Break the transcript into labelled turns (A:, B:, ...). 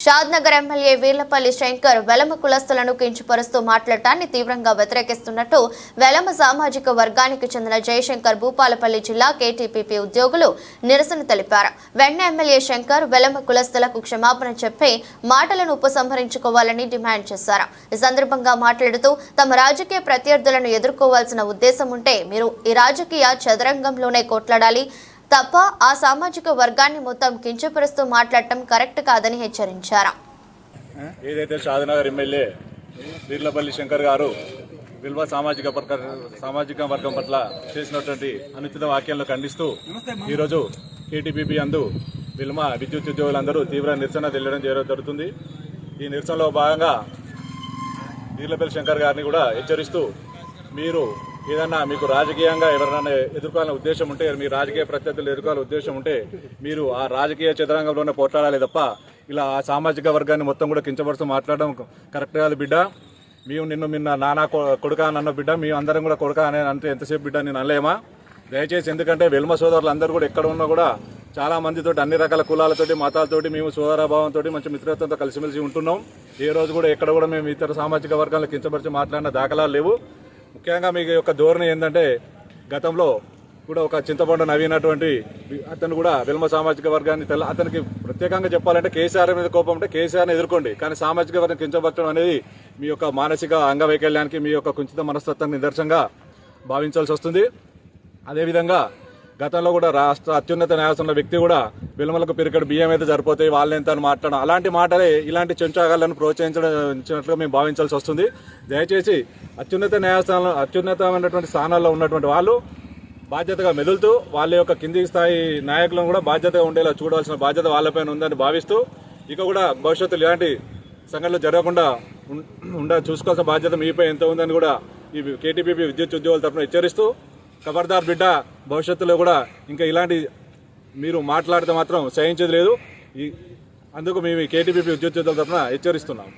A: Shadnagar MLA Veerlapally Shankar Velama కులస్తులను కించపరుస్తూ మాట్లాడటాన్ని తీవ్రంగా వ్యతిరేకిస్తున్నట్టు వెలమ సామాజిక వర్గానికి చెందిన జయశంకర్ భూపాలపల్లి జిల్లా కేటీపీపీ ఉద్యోగులు నిరసన తెలిపారు. వెన్న ఎమ్మెల్యే శంకర్ వెలమ కులస్తులకు క్షమాపణ చెప్పి మాటలను ఉపసంహరించుకోవాలని డిమాండ్ చేశారు. ఈ సందర్భంగా మాట్లాడుతూ తమ రాజకీయ ప్రత్యర్థులను ఎదుర్కోవాల్సిన ఉద్దేశం ఉంటే మీరు ఈ రాజకీయ చదరంగంలోనే కొట్లాడాలి. తప్ప ఆ సామాజిక వర్గాన్ని మొత్తం కించపరుస్తూ మాట్లాడటం కరెక్ట్ కాదని హెచ్చరించారు.
B: ఏదైతే షాదనగర్ ఎమ్మెల్యే వీర్లపల్లి శంకర్ గారు విల్వ సామాజిక వర్గ సామాజిక వర్గం పట్ల చేసినటువంటి అనుచిత వ్యాఖ్యలను ఖండిస్తూ ఈరోజు కేటీపీపీ అందు విల్మ విద్యుత్ ఉద్యోగులందరూ తీవ్ర నిరసన తెలియడం జరుగుతుంది. ఈ నిరసనలో భాగంగా వీర్లపల్లి శంకర్ గారిని కూడా హెచ్చరిస్తూ మీరు ఏదన్నా మీకు రాజకీయంగా ఎవరైనా ఎదుర్కోవాలనే ఉద్దేశం ఉంటే మీ రాజకీయ ప్రత్యర్థులు ఎదుర్కోవాలనే ఉద్దేశం ఉంటే మీరు ఆ రాజకీయ చదరంగంలోనే పోట్లాడాలి తప్ప ఇలా ఆ సామాజిక వర్గాన్ని మొత్తం కూడా కించపరుస్తూ మాట్లాడడం కరెక్ట్ కాదు బిడ్డ. మేము నిన్ను నిన్న నానా కొడుక అన్న బిడ్డ. మేము అందరం కూడా కొడుక అని అంటే ఎంతసేపు బిడ్డ నేను అనలేమా? దయచేసి ఎందుకంటే వెల్మ సోదరులు అందరూ కూడా ఎక్కడ ఉన్నా కూడా చాలా మందితో అన్ని రకాల కులాలతోటి మతాలతోటి మేము సోదరాభావంతో మంచి మిత్రత్వంతో కలిసిమెలిసి ఉంటున్నాం. ఏ రోజు కూడా ఎక్కడ కూడా మేము ఇతర సామాజిక వర్గాలను కించపరిచి మాట్లాడిన దాఖలాలు లేవు. ముఖ్యంగా మీకు యొక్క ధోరణి ఏంటంటే గతంలో కూడా ఒక చింతపండు నవ్వినటువంటి అతను కూడా విల్మ సామాజిక వర్గాన్ని తెల్ల అతనికి ప్రత్యేకంగా చెప్పాలంటే కేసీఆర్ మీద కోపం అంటే కేసీఆర్ని ఎదుర్కోండి. కానీ సామాజిక వర్గం కించపరచడం అనేది మీ యొక్క మానసిక అంగవైకల్యానికి మీ యొక్క కుంచిత మనస్తత్వాన్ని నిదర్శనంగా భావించాల్సి వస్తుంది. అదేవిధంగా గతంలో కూడా రాష్ట్ర అత్యున్నత న్యాయస్థానంలో వ్యక్తి కూడా విలుమలకు పిరికడు బియ్యం అయితే సరిపోతాయి వాళ్ళెంత అని మాట్లాడడం. అలాంటి మాటలే ఇలాంటి చెంచాగాలను ప్రోత్సహించడం మేము భావించాల్సి వస్తుంది. దయచేసి అత్యున్నత న్యాయస్థానంలో అత్యున్నతమైనటువంటి స్థానాల్లో ఉన్నటువంటి వాళ్ళు బాధ్యతగా మెదులుతూ వాళ్ళ యొక్క కింది స్థాయి నాయకులను కూడా బాధ్యతగా ఉండేలా చూడాల్సిన బాధ్యత వాళ్ళపైన ఉందని భావిస్తూ ఇక కూడా భవిష్యత్తులో ఇలాంటి సంఘటనలు జరగకుండా ఉం- ఉండ చూసుకోవాల్సిన బాధ్యత మీపై ఎంత ఉందని కూడా ఈ కేటీపీపీ విద్యుత్ ఉద్యోగుల తరఫున హెచ్చరిస్తూ ఖబర్దార్ బిడ్డ భవిష్యత్తులో కూడా ఇంకా ఇలాంటి మీరు మాట్లాడితే మాత్రం సహించేది లేదు. అందుకు మేము కేటీపీపీ ఉద్యోగ తరఫున హెచ్చరిస్తున్నాం.